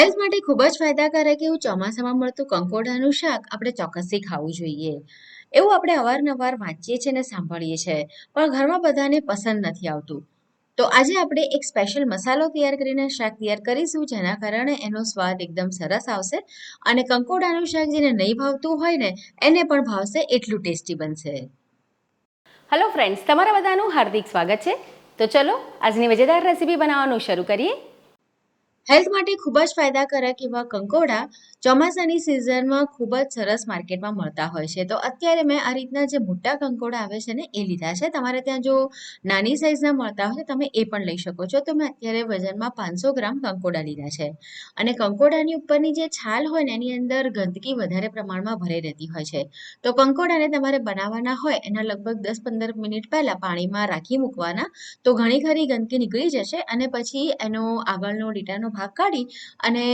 Health માટે ખૂબ જ ફાયદાકારક એવું ચોમાસામાં મળતું કંકોડાનું શાક આપણે ચોક્કસથી ખાવું જોઈએ. એવું આપણે અવારનવાર વાંચીએ છીએ અને સાંભળીએ છીએ, પણ ઘરમાં બધાને પસંદ નથી આવતું. તો આજે આપણે એક સ્પેશિયલ મસાલો તૈયાર કરીને શાક તૈયાર કરીશું, જેના કારણે એનો સ્વાદ એકદમ સરસ આવશે અને કંકોડાનું શાક જેને નહીં ભાવતું હોય ને, એને પણ ભાવશે એટલું ટેસ્ટી બનશે. હલો ફ્રેન્ડ્સ તમારા બધાનું હાર્દિક સ્વાગત છે. તો ચલો, આજની મજેદાર રેસીપી બનાવવાનું શરૂ કરીએ. હેલ્થ માટે ખૂબ જ ફાયદાકારક એવા કંકોડા ચોમાસાની સિઝનમાં ખૂબ જ સરસ માર્કેટમાં મળતા હોય છે. તો અત્યારે મેં આ રીતના જે મોટા કંકોડા આવે છે ને, એ લીધા છે. તમારે ત્યાં જો નાની સાઇઝના મળતા હોય તો તમે એ પણ લઈ શકો છો. તો મેં અત્યારે વજનમાં પાંચસો ગ્રામ કંકોડા લીધા છે. અને કંકોડાની ઉપરની જે છાલ હોય ને, એની અંદર ગંદકી વધારે પ્રમાણમાં ભરાઈ રહેતી હોય છે. તો કંકોડાને તમારે બનાવવાના હોય, એના લગભગ દસ પંદર મિનિટ પહેલાં પાણીમાં રાખી મૂકવાના. તો ઘણી ખરી ગંદકી નીકળી જશે અને પછી એનો આગળનો ડીટાનો ભાગ કાઢી અને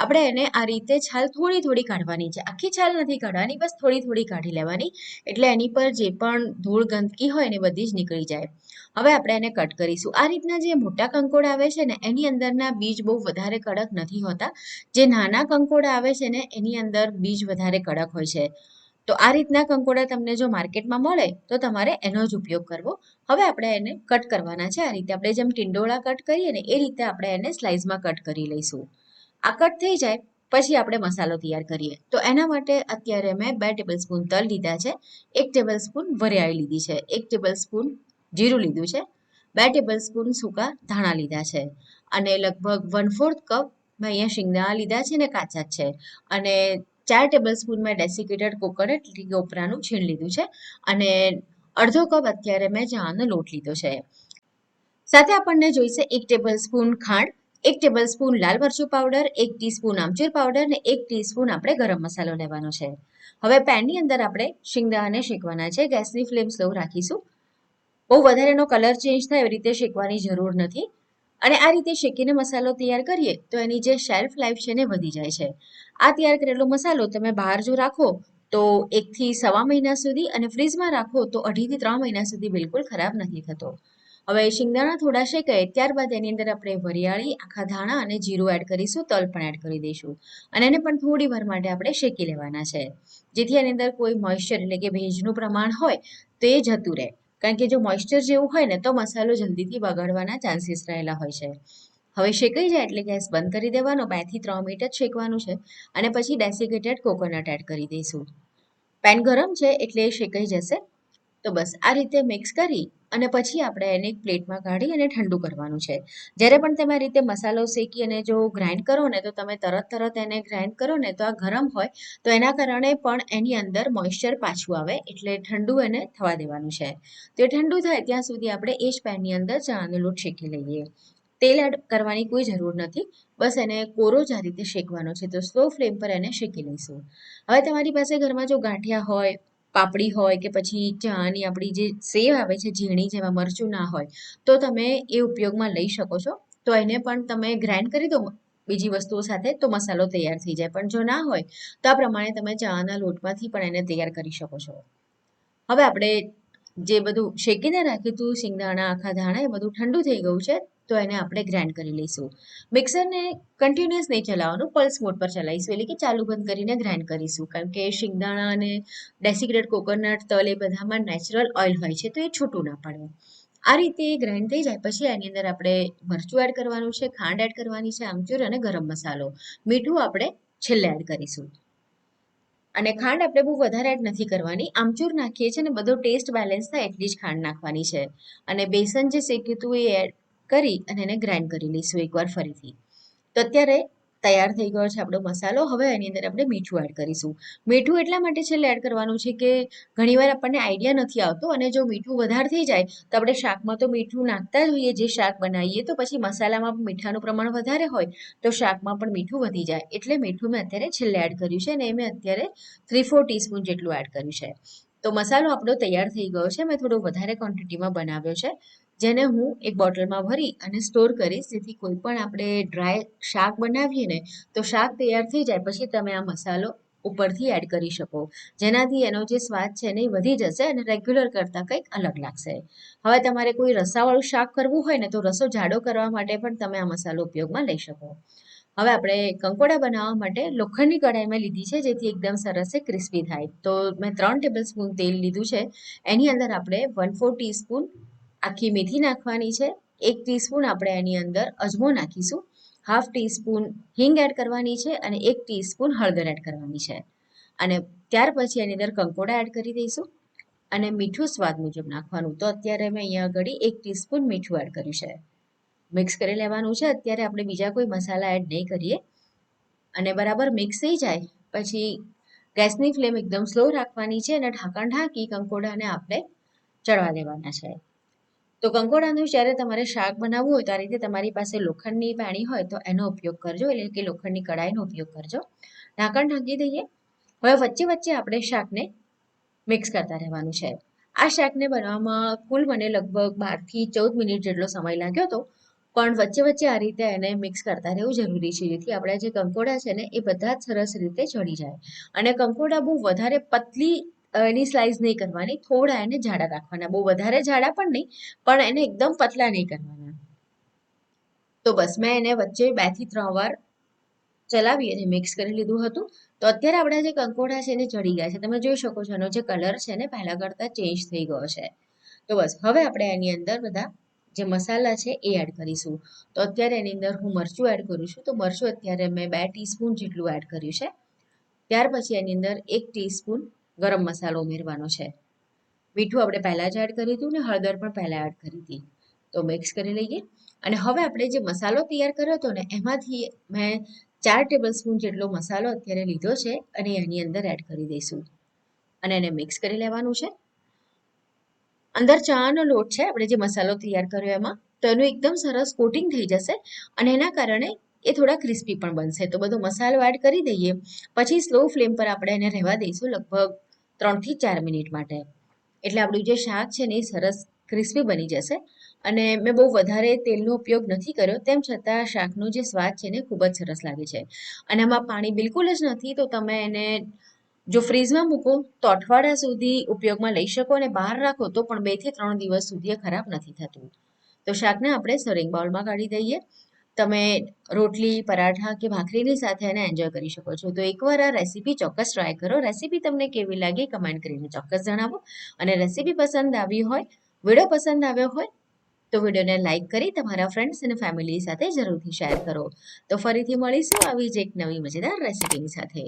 આપણે એને આ રીતે છાલ થોડી થોડી કાઢવાની છે. આખી છાલ નથી કાઢવાની, બસ થોડી થોડી કાઢી લેવાની. એટલે એની પર જે પણ ધૂળ ગંદકી હોય ને બધી જ નીકળી જાય. હવે આપણે એને કટ કરીશું. આ રીતના જે મોટા કંકોડ આવે છે ને, એની અંદરના બીજ બહુ વધારે કડક નથી હોતા. જે નાના કંકોડ આવે છે ને, એની અંદર બીજ વધારે કડક હોય છે. તો આ રીતના કંકોડા તમને જો માર્કેટમાં મળે, તો તમારે એનો જ ઉપયોગ કરવો. હવે આપણે એને કટ કરવાના છે. આ રીતે આપણે જેમ ટિંડોળા કટ કરીએ ને એ રીતે આપણે એને સ્લાઇસમાં કટ કરી લઈશું. આ કટ થઈ જાય, પછી આપણે મસાલો તૈયાર કરીએ. તો એના માટે અત્યારે મેં બે ટેબલ સ્પૂન તલ લીધા છે. એક ટેબલ સ્પૂન વરિયાળી લીધી છે. એક ટેબલ સ્પૂન જીરું લીધું છે. બે ટેબલ સ્પૂન સૂકા ધાણા લીધા છે. અને લગભગ વન ફોર્થ કપ મેં અહીંયા શિંગદાણા લીધા છે ને કાચા છે. અને ચાર ટેબલ સ્પૂનમાં ડેસિકેટેડ કોકોનટ કોપરાનું છીણ લીધું છે અને અડધો કપ અત્યારે મેં ચણાનો લોટ લીધો છે. સાથે આપણને જોઈશે એક ટેબલ સ્પૂન ખાંડ, એક ટેબલ સ્પૂન લાલ મરચું પાવડર એક ટીસ્પૂન આમચૂર પાવડર ને એક ટીસ્પૂન આપણે ગરમ મસાલો લેવાનો છે. હવે પેનની અંદર આપણે શિંગદાને શેકવાના છે. ગેસની ફ્લેમ સ્લો રાખીશું. બહુ વધારે એનો કલર ચેન્જ થાય એવી રીતે શેકવાની જરૂર નથી. અને આ રીતે શેકીને મસાલો તૈયાર કરીએ તો એની જે શેલ્ફ લાઈફ છે ને વધી જાય છે. આ તૈયાર કરેલો મસાલો તમે બહાર જો રાખો તો એકથી સવા મહિના સુધી અને ફ્રીજમાં રાખો તો અઢીથી ત્રણ મહિના સુધી બિલકુલ ખરાબ નથી થતો. હવે શિંગદાણા થોડા શેકાય ત્યારબાદ એની અંદર આપણે વરિયાળી, આખા ધાણા અને જીરું એડ કરીશું, તલ પણ એડ કરી દઈશું. અને એને પણ થોડી વાર માટે આપણે શેકી લેવાના છે. જેથી એની અંદર કોઈ મોઇશ્ચર એટલે કે ભેજનું પ્રમાણ હોય તો એ જતું રહે. કારણ કે જો મોઇશ્ચર જેવું હોય ને, તો મસાલો જલ્દીથી બગાડવાના ચાન્સીસ રહેલા હોય છે. હવે શેકાઈ જાય એટલે ગેસ બંધ કરી દેવાનો બેથી ત્રણ મિનિટ જ શેકવાનું છે અને પછી ડેસિકેટેડ કોકોનટ એડ કરી દઈશું. પેન ગરમ છે એટલે શેકાઈ જશે. તો બસ આ રીતે મિક્સ કરી અને પછી આપણે એને એક પ્લેટમાં કાઢી અને ઠંડુ કરવાનું છે. જ્યારે પણ તમે આ રીતે મસાલો શેકી અને જો ગ્રાઇન્ડ કરો ને, તો તમે તરત તરત એને ગ્રાઇન્ડ કરો ને, તો આ ગરમ હોય, તો એના કારણે પણ એની અંદર મોઇશ્ચર પાછું આવે, એટલે ઠંડુ એને થવા દેવાનું છે. તો ઠંડુ થાય ત્યાં સુધી આપણે એ જ પેનની અંદર ચણાનો લોટ શેકી લઈએ. તેલ એડ કરવાની કોઈ જરૂર નથી, બસ એને કોરો જ આ રીતે શેકવાનો છે. તો સ્લો ફ્લેમ પર એને શેકી લઈશું. હવે તમારી પાસે ઘરમાં જો ગાંઠિયા હોય પાપડી હોય કે પછી ચાની આપણી જે સેવ આવે છે, ઝીણી જેમાં મરચું ના હોય, તો તમે એ ઉપયોગમાં લઈ શકો છો. તો એને પણ તમે ગ્રાઇન્ડ કરી દો બીજી વસ્તુઓ સાથે, તો મસાલો તૈયાર થઈ જાય. પણ જો ના હોય, તો આ પ્રમાણે તમે ચાના લોટમાંથી પણ એને તૈયાર કરી શકો છો. હવે આપણે જે બધું શેકીને રાખ્યું હતું શિંગદાણા, આખા ધાણા, એ બધું ઠંડુ થઈ ગયું છે, તો એને આપણે ગ્રાઇન્ડ કરી લઈશું. મિક્સરને કન્ટિન્યુઅસ નહીં ચલાવવાનું પલ્સ મોડ પર ચલાવીશું, એટલે કે ચાલુ બંધ કરીને ગ્રાઇન્ડ કરીશું. કારણ કે શિંગદાણા અને ડેસિક્રેટ કોકોનટ તલ એ બધામાં નેચરલ ઓઇલ હોય છે, તો એ છૂટું ના પડે. આ રીતે ગ્રાઇન્ડ થઈ જાય પછી એની અંદર આપણે મરચું એડ કરવાનું છે, ખાંડ એડ કરવાની છે, આમચૂર અને ગરમ મસાલો. મીઠું આપણે છેલ્લે એડ કરીશું. અને ખાંડ આપણે બહુ વધારે એડ નથી કરવાની. આમચૂર નાખીએ છીએ અને બધો ટેસ્ટ બેલેન્સ થાય એટલી જ ખાંડ નાખવાની છે. અને બેસન જે શેક્યું હતું એ એડ કરી અને એને ગ્રાઇન્ડ કરી લઈશું એકવાર ફરીથી. તો અત્યારે તૈયાર થઈ ગયો છે આપણો મસાલો. હવે એની અંદર આપણે મીઠું એડ કરીશું. મીઠું એટલા માટે છેલ્લે એડ કરવાનું છે કે ઘણીવાર આપણને આઈડિયા નથી આવતો અને જો મીઠું વધારે થઈ જાય તો આપણે શાકમાં તો મીઠું નાખતા જ હોઈએ જે શાક બનાવીએ તો પછી મસાલામાં મીઠાનું પ્રમાણ વધારે હોય તો શાકમાં પણ મીઠું વધી જાય. એટલે મીઠું મેં અત્યારે છેલ્લે એડ કર્યું છે અને એ મેં અત્યારે થ્રી ફોર ટીસ્પૂન જેટલું એડ કર્યું છે. તો મસાલો આપણો તૈયાર થઈ ગયો છે. મેં થોડો વધારે ક્વોન્ટિટીમાં બનાવ્યો છે. જેને હું એક બોટલમાં ભરી અને સ્ટોર કરીશ. જેથી કોઈ પણ આપણે ડ્રાય શાક બનાવીએ ને, તો શાક તૈયાર થઈ જાય. પછી તમે આ મસાલો ઉપરથી એડ કરી શકો. જેનાથી એનો જે સ્વાદ છે ને એ વધી જશે અને રેગ્યુલર કરતાં કંઈક અલગ લાગશે. હવે તમારે કોઈ રસાવાળું શાક કરવું હોય ને, તો રસો જાડો કરવા માટે પણ તમે આ મસાલો ઉપયોગમાં લઈ શકો. હવે આપણે કંકોડા બનાવવા માટે લોખંડની કઢાઈ મેં લીધી છે, જેથી એકદમ સરસ છે ક્રિસ્પી થાય. તો મેં ત્રણ ટેબલ સ્પૂન તેલ લીધું છે. એની અંદર આપણે વન ફોર ટીસ્પૂન આખી મેથી નાખવાની છે. એક ટીસ્પૂન આપણે એની અંદર અજમો નાખીશું. હાફ ટીસ્પૂન હિંગ એડ કરવાની છે અને એક ટીસ્પૂન હળદર એડ કરવાની છે. અને ત્યાર પછી એની અંદર કંકોડા એડ કરી દઈશું અને મીઠું સ્વાદ મુજબ નાખવાનું. તો અત્યારે મેં અહીંયા આગળ એક ટીસ્પૂન મીઠું એડ કર્યું છે. મિક્સ કરી લેવાનું છે. અત્યારે આપણે બીજા કોઈ મસાલા એડ નહીં કરીએ. અને બરાબર મિક્સ થઈ જાય, પછી ગેસની ફ્લેમ એકદમ સ્લો રાખવાની છે અને ઢાંકણ ઢાંકી કંકોડાને આપણે ચડવા દેવાના છે. તો કંકોડાનું જ્યારે તમારે શાક બનાવવું હોય તો આ રીતે તમારી પાસે લોખંડની પાણી હોય તો એનો ઉપયોગ કરજો, એટલે કે લોખંડની કડાઈનો ઉપયોગ કરજો. ઢાંકણ ઢાંકી દઈએ. હવે વચ્ચે વચ્ચે આપણે શાકને મિક્સ કરતા રહેવાનું છે. આ શાકને બનાવવામાં કુલ મને લગભગ બારથી ચૌદ મિનિટ જેટલો સમય લાગ્યો હતો. પણ વચ્ચે વચ્ચે આ રીતે એને મિક્સ કરતા રહેવું જરૂરી છે, જેથી આપણા જે કંકોડા છે ને, એ બધા જ સરસ રીતે ચડી જાય. અને કંકોડા બહુ વધારે પતલી એની સ્લાઇસ નહીં કરવાની, થોડા એને જાડા રાખવાના. બહુ વધારે જાડા પણ નહીં, પણ એને એકદમ પતલા નહીં કરવાના. તો બસ, મેં એને વચ્ચે બેથી ત્રણ વાર ચલાવી અને મિક્સ કરી લીધું હતું. તો અત્યારે આપણા જે કંકોડા છે એને ચડી ગયા છે. તમે જોઈ શકો છો, એનો જે કલર છે ને, પહેલા કરતાં ચેન્જ થઈ ગયો છે. તો બસ, હવે આપણે એની અંદર બધા જે મસાલા છે એ એડ કરીશું. તો અત્યારે એની અંદર હું મરચું એડ કરું છું. તો મરચું અત્યારે મેં બે ટીસ્પૂન જેટલું એડ કર્યું છે. ત્યાર પછી એની અંદર એક ટીસ્પૂન ગરમ મસાલો ઉમેરવાનો છે. મીઠું આપણે પહેલાં જ એડ કર્યું હતું ને હળદર પણ પહેલાં એડ કરી હતી. તો મિક્સ કરી લઈએ. અને હવે આપણે જે મસાલો તૈયાર કર્યો હતો ને, એમાંથી મેં ચાર ટેબલ સ્પૂન જેટલો મસાલો અત્યારે લીધો છે અને એની અંદર એડ કરી દઈશું. અને એને મિક્સ કરી લેવાનું છે. અંદર ચાનો લોટ છે, આપણે જે મસાલો તૈયાર કર્યો એમાં, તો એનું એકદમ સરસ કોટિંગ થઈ જશે અને એના કારણે એ થોડા ક્રિસ્પી પણ બનશે. તો બધો મસાલો એડ કરી દઈએ, પછી સ્લો ફ્લેમ પર આપણે એને રહેવા દઈશું લગભગ ત્રણથી ચાર મિનિટ માટે. એટલે આપણું જે શાક છે ને એ સરસ ક્રિસ્પી બની જશે અને મેં બહુ વધારે તેલનો ઉપયોગ નથી કર્યો, તેમ છતાં શાકનો જે સ્વાદ છે ને ખૂબ જ સરસ લાગે છે. અને એમાં પાણી બિલકુલ જ નથી, તો તમે એને જો ફ્રીજમાં મૂકો તો અઠવાડિયા સુધી ઉપયોગમાં લઈ શકો અને બહાર રાખો તો પણ બેથી ત્રણ દિવસ સુધી ખરાબ નથી થતું. તો શાકને આપણે સર્વિંગ બાઉલમાં કાઢી દઈએ. તમે રોટલી, પરાઠા કે ભાખરીની સાથે એને એન્જોય કરી શકો છો. તો એકવાર આ રેસીપી ચોક્કસ ટ્રાય કરો. રેસીપી તમને કેવી લાગી કમેન્ટ કરીને ચોક્કસ જણાવો. અને રેસીપી પસંદ આવી હોય વીડિયો પસંદ આવ્યો હોય, તો વિડીયોને લાઇક કરી તમારા ફ્રેન્ડ્સ અને ફેમિલી સાથે જરૂરથી શેર કરો. તો ફરીથી મળીશું આવી જ એક નવી મજેદાર રેસીપીની સાથે.